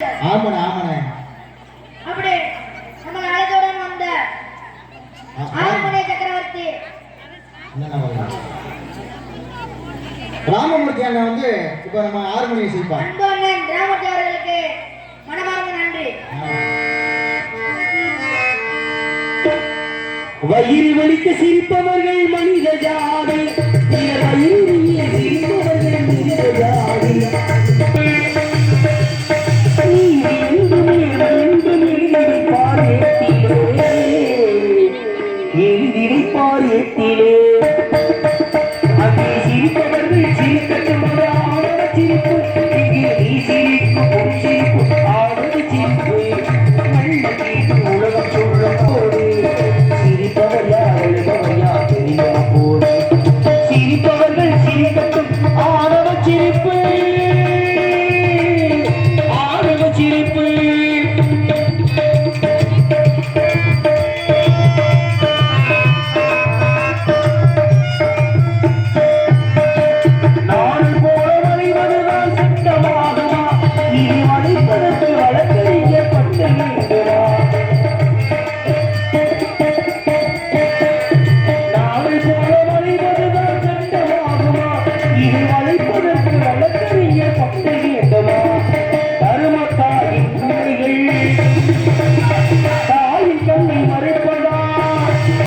ஆமாண்ணா ஆமாண்ணா. அப்படி நம்ம நாளைக்குடன் வந்த ஆறுமுனை சக்கரவர்த்தி. ராமமூர்த்தி அண்ணன் வந்து இப்ப நம்ம ஆறுமுனை செய்ப்பா அன்பு அண்ணன் ராமமூர்த்தி அவர்களுக்கு மனமார்ந்த நன்றி. வயிறு வலிக்க சிரிப்பவர்கள் மனித ஜாதி. வயிறு சிரிப்பவர்கள் மனித ஜாதி. இடிப்பாரியத்திலே Gracias.